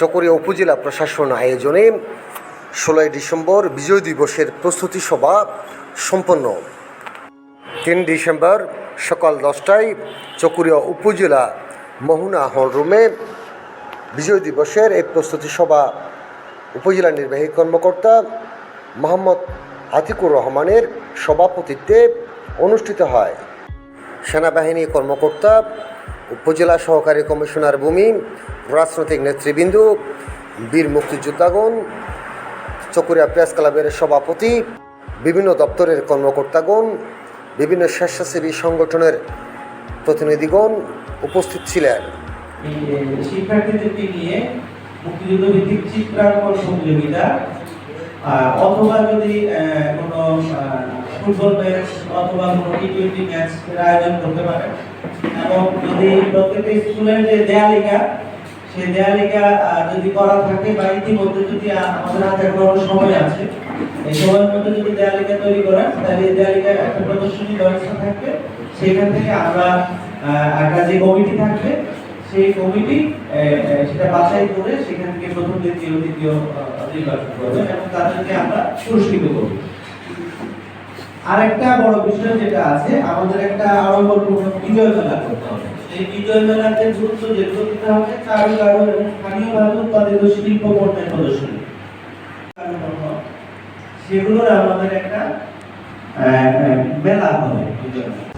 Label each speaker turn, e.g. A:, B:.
A: চকরিয়া উপজেলা প্রশাসন আয়োজনে ষোলোই ডিসেম্বর বিজয় দিবসের প্রস্তুতি সভা সম্পন্ন। তিন ডিসেম্বর সকাল দশটায় চকরিয়া উপজেলা মোহনা হল রুমে বিজয় দিবসের এই প্রস্তুতি সভা উপজেলা নির্বাহী কর্মকর্তা মোহাম্মদ আতিকুর রহমানের সভাপতিত্বে অনুষ্ঠিত হয়। সেনাবাহিনী কর্মকর্তা উপজেলা সহকারী কমিশনার ভূমি, রাজনৈতিক নেতৃবৃন্দ, বীর মুক্তিযোদ্ধাগণ, চকুরিয়া প্রেস ক্লাবের সভাপতি, বিভিন্ন দপ্তরের কর্মকর্তাগণ, বিভিন্ন স্বেচ্ছাসেবী সংগঠনের প্রতিনিধিগণ উপস্থিত ছিলেন।
B: শিক্ষার্থীদেরকে নিয়ে মুক্তিযুদ্ধ ভিত্তিক চিত্রাঙ্কন অথবা যদি কোনো ফুটবল ম্যাচ অথবা কোনো টি টোয়েন্টি ম্যাচ আয়োজন করতে পারে। এবং যদি প্রত্যেকটা স্কুলের যে দেয়ালিকা সেই দেয়ালিকা যদি করা থাকে বা ইতিমধ্যে যদি আমাদের হাতে এখনও সময় আছে এই সময়ের মধ্যে যদি দেয়ালিকা তৈরি করেন তাহলে এই দেয়ালিকা একটা প্রদর্শনী ব্যবস্থা থাকবে। সেখান থেকে আমরা একটা যে কমিটি থাকবে সেই কমিটি সেটা বাছাই করে সেখান থেকে প্রথম দ্বিতীয় আহ, নির্বাচন করবে এবং তাদেরকে আমরা পুরস্কৃত করব। আরেকটা বড় বিষয় যেটা আছে, আমাদের একটা আড়ম্বরপূর্ণ বিজয় মেলা করতে হবে। এই বিজয় মেলাতে গুরুত্ব যেগুলো দিতে হবে কারও এবং স্থানীয়ভাবে উৎপাদিত শিল্প পণ্যের প্রদর্শনী সেগুলোর আমাদের একটা মেলা হবে বিজয় মেলা।